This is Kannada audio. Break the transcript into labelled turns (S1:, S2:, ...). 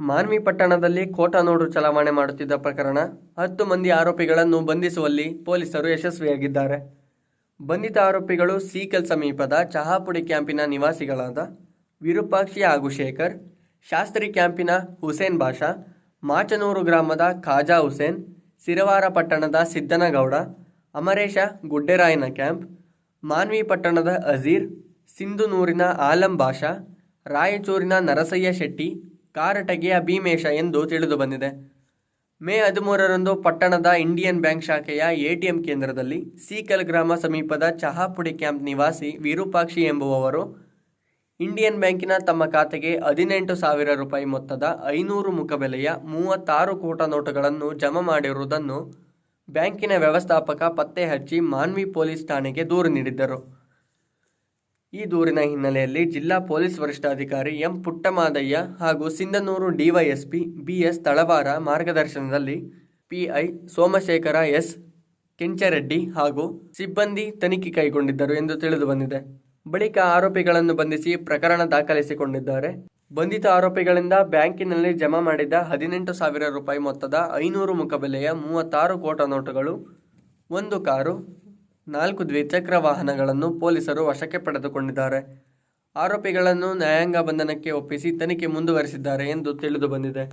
S1: ಮಾನ್ವಿ ಪಟ್ಟಣದಲ್ಲಿ ಕೋಟಾ ನೋಡು ಚಲಾವಣೆ ಮಾಡುತ್ತಿದ್ದ ಪ್ರಕರಣ ಹತ್ತು ಮಂದಿ ಆರೋಪಿಗಳನ್ನು ಬಂಧಿಸುವಲ್ಲಿ ಪೊಲೀಸರು ಯಶಸ್ವಿಯಾಗಿದ್ದಾರೆ. ಬಂಧಿತ ಆರೋಪಿಗಳು ಸೀಕಲ್ ಸಮೀಪದ ಚಹಾಪುಡಿ ಕ್ಯಾಂಪಿನ ನಿವಾಸಿಗಳಾದ ವಿರೂಪಾಕ್ಷಿ ಹಾಗೂ ಶೇಖರ್, ಶಾಸ್ತ್ರಿ ಕ್ಯಾಂಪಿನ ಹುಸೇನ್ ಬಾಷಾ, ಮಾಚನೂರು ಗ್ರಾಮದ ಖಾಜಾ ಹುಸೇನ್ ಸಿರವಾರ ಪಟ್ಟಣದ ಸಿದ್ದನಗೌಡ, ಅಮರೇಶ ಗುಡ್ಡೆರಾಯನ ಕ್ಯಾಂಪ್, ಮಾನ್ವಿ ಪಟ್ಟಣದ ಅಜೀರ್, ಸಿಂಧುನೂರಿನ ಆಲಂ ಬಾಷಾ, ರಾಯಚೂರಿನ ನರಸಯ್ಯ ಶೆಟ್ಟಿ ಕಾರಟಗಿಯ ಭೀಮೇಶ ಎಂದು ತಿಳಿದುಬಂದಿದೆ ಮೇ ಹದಿಮೂರರಂದು ಪಟ್ಟಣದ ಇಂಡಿಯನ್ ಬ್ಯಾಂಕ್ ಶಾಖೆಯ ಎಟಿಎಂ ಕೇಂದ್ರದಲ್ಲಿ ಸೀಕಲ್ ಗ್ರಾಮ ಸಮೀಪದ ಚಹಾಪುಡಿ ಕ್ಯಾಂಪ್ ನಿವಾಸಿ ವಿರೂಪಾಕ್ಷಿ ಎಂಬುವವರು ಇಂಡಿಯನ್ ಬ್ಯಾಂಕಿನ ತಮ್ಮ ಖಾತೆಗೆ ಹದಿನೆಂಟು ಸಾವಿರ ರೂಪಾಯಿ ಮೊತ್ತದ ಐನೂರು ಮುಖಬೆಲೆಯ ಮೂವತ್ತಾರು ಕೋಟ ನೋಟುಗಳನ್ನು ಜಮಾ ಮಾಡಿರುವುದನ್ನು ಬ್ಯಾಂಕಿನ ವ್ಯವಸ್ಥಾಪಕ ಪತ್ತೆ ಹಚ್ಚಿ ಮಾನ್ವಿ ಪೊಲೀಸ್ ಠಾಣೆಗೆ ದೂರು ನೀಡಿದ್ದರು. ಈ ದೂರಿನ ಹಿನ್ನೆಲೆಯಲ್ಲಿ ಜಿಲ್ಲಾ ಪೊಲೀಸ್ ವರಿಷ್ಠಾಧಿಕಾರಿ ಎಂ ಪುಟ್ಟಮಾದಯ್ಯ ಹಾಗೂ ಸಿಂಧನೂರು ಡಿವೈಎಸ್ಪಿ ಬಿಎಸ್ ತಳವಾರ ಮಾರ್ಗದರ್ಶನದಲ್ಲಿ ಪಿಐ ಸೋಮಶೇಖರ ಎಸ್ ಕೆಂಚರೆಡ್ಡಿ ಹಾಗೂ ಸಿಬ್ಬಂದಿ ತನಿಖೆ ಕೈಗೊಂಡಿದ್ದರು ಎಂದು ತಿಳಿದುಬಂದಿದೆ ಬಳಿಕ ಆರೋಪಿಗಳನ್ನು ಬಂಧಿಸಿ ಪ್ರಕರಣ ದಾಖಲಿಸಿಕೊಂಡಿದ್ದಾರೆ. ಬಂಧಿತ ಆರೋಪಿಗಳಿಂದ ಬ್ಯಾಂಕಿನಲ್ಲಿ ಜಮಾ ಮಾಡಿದ ಹದಿನೆಂಟು ಸಾವಿರ ರೂಪಾಯಿ ಮೊತ್ತದ ಐನೂರು ಮುಖಬೆಲೆಯ ಮೂವತ್ತಾರು ಕೋಟ ನೋಟುಗಳು, ಒಂದು ಕಾರು ನಾಲ್ಕು ದ್ವಿಚಕ್ರ ವಾಹನಗಳನ್ನು ಪೊಲೀಸರು ವಶಕ್ಕೆ ಪಡೆದುಕೊಂಡಿದ್ದಾರೆ. ಆರೋಪಿಗಳನ್ನು ನ್ಯಾಯಾಂಗ ಬಂಧನಕ್ಕೆ ಒಪ್ಪಿಸಿ ತನಿಖೆ ಮುಂದುವರೆಸಿದ್ದಾರೆ ಎಂದು ತಿಳಿದುಬಂದಿದೆ